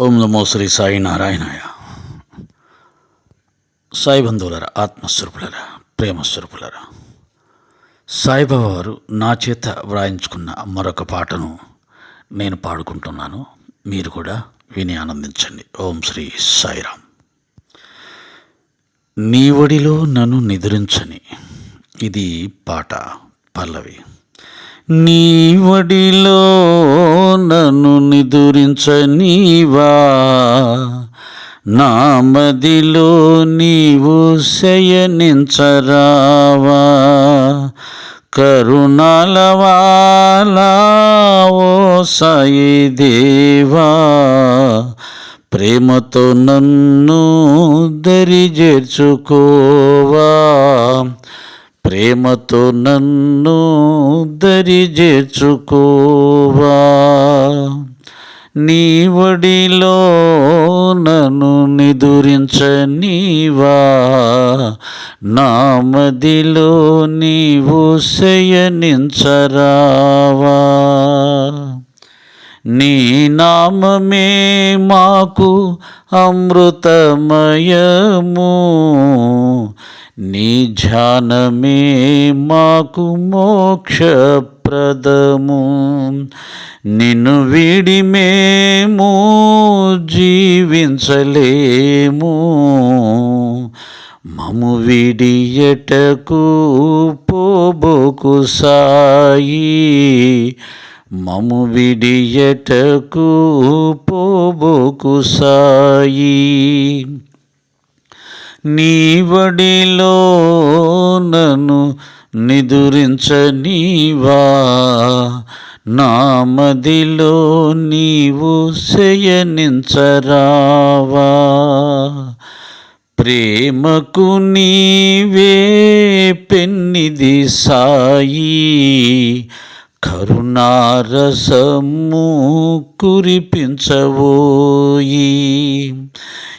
ఓం నమో శ్రీ సాయి నారాయణాయ. సాయి బంధువులరా ఆత్మస్వరూపులరా ప్రేమస్వరూపులరా సాయిబాబా వారు నా చేత వ్రాయించుకున్న మరొక పాటను నేను పాడుకుంటున్నాను. మీరు కూడా విని ఆనందించండి. ఓం శ్రీ సాయిరామ్. నీ ఒడిలో నన్ను నిద్రించని ఇది పాట పల్లవి. నీ వడిలో నన్ను నిదురించనీవా నా మదిలో నీవు శయనించరావా? కరుణాలవాలా ఓ సాయి దేవా ప్రేమతో నన్ను దరి చేర్చుకోవా ప్రేమతో నన్ను దరి నీ ఒడిలో నన్ను నిదురించనీవా. నా మదిలో నీవు శయనించరావా. నీ నామమే మాకు అమృతమయము. నీ ధ్యానమే మాకు మోక్షప్రదము. నిన్ను విడి మేము జీవించలేము. మము విడియటకు పోబోకు సాయి. మము విడియటకు పోబోకు సాయి. నీ వడిలో నన్ను నిదురించనీవా? నా మదిలో నీవు శయనించరావా? ప్రేమకు నీవే పెన్నిది సాయి. కరుణారసము కురిపించవోయి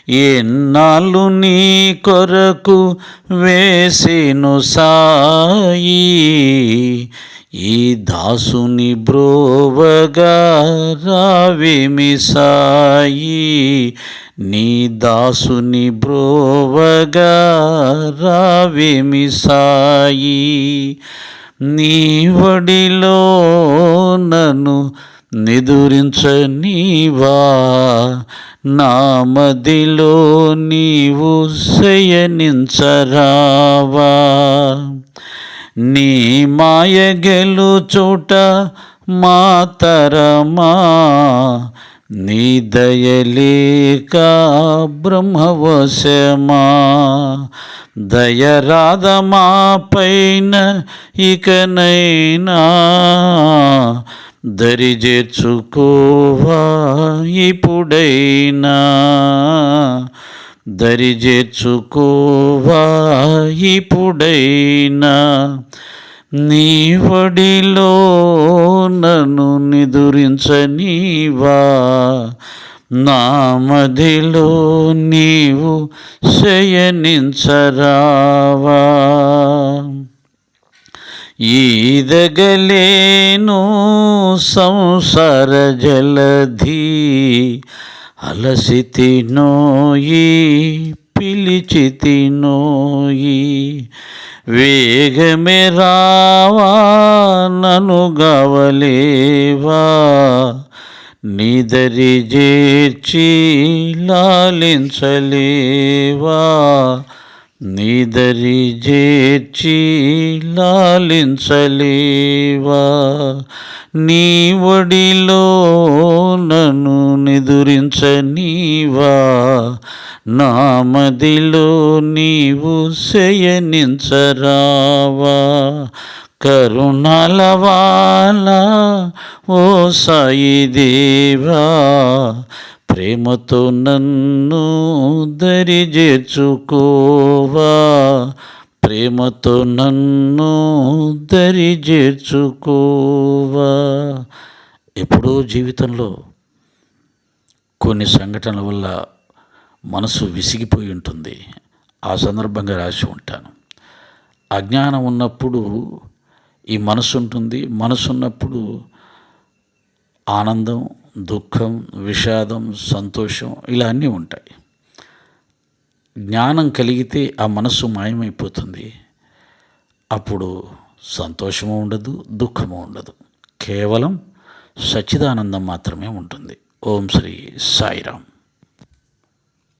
ఎన్నాళ్ళు నీ కొరకు వేసిను సాయి? ఈ దాసుని బ్రోవగా రావేమి సాయి? నీ దాసుని బ్రోవగా రావేమి సాయి? నీ వడిలో నన్ను నిదురించనీవా నా మదిలో నీవు శయనించరావా. నీ మాయ గెలు చోట మాతరమా నీ దయలేక బ్రహ్మవశమా. దయరాధమా పైన ఇకనైనా దరిజేర్చుకోవా ఇప్పుడైనా దరిజేర్చుకోవా ఇప్పుడైనా నీ వడిలో నన్ను నిదురించనీవా నా మదిలో నీవు శయనించరావా. ఈదగలేను సంసార జలధి అలసితి నోయి పిలిచితి నోయి వేగమే రావా నను గవలేవా నిదరి చేర్చి లాలించలేవా నిదరి చేర్చి లాలించలేవా? నీ ఒడిలో నన్ను నిదురించనీవా? నా మదిలో నీవు శయనించరావా? కరుణాలవాలా ఓ సాయి దేవా ప్రేమతో నన్ను దరి ప్రేమతో నన్ను దరి ఎప్పుడో జీవితంలో కొన్ని సంఘటనల వల్ల మనసు విసిగిపోయి ఉంటుంది. ఆ సందర్భంగా రాసి ఉంటాను. అజ్ఞానం ఉన్నప్పుడు ఈ మనసు ఉంటుంది. మనసు ఉన్నప్పుడు ఆనందం దుఃఖం విషాదం సంతోషం ఇలా అన్నీ ఉంటాయి. జ్ఞానం కలిగితే ఆ మనస్సు మాయమైపోతుంది. అప్పుడు సంతోషము ఉండదు దుఃఖము ఉండదు. కేవలం సచ్చిదానందం మాత్రమే ఉంటుంది. ఓం శ్రీ సాయిరామ్.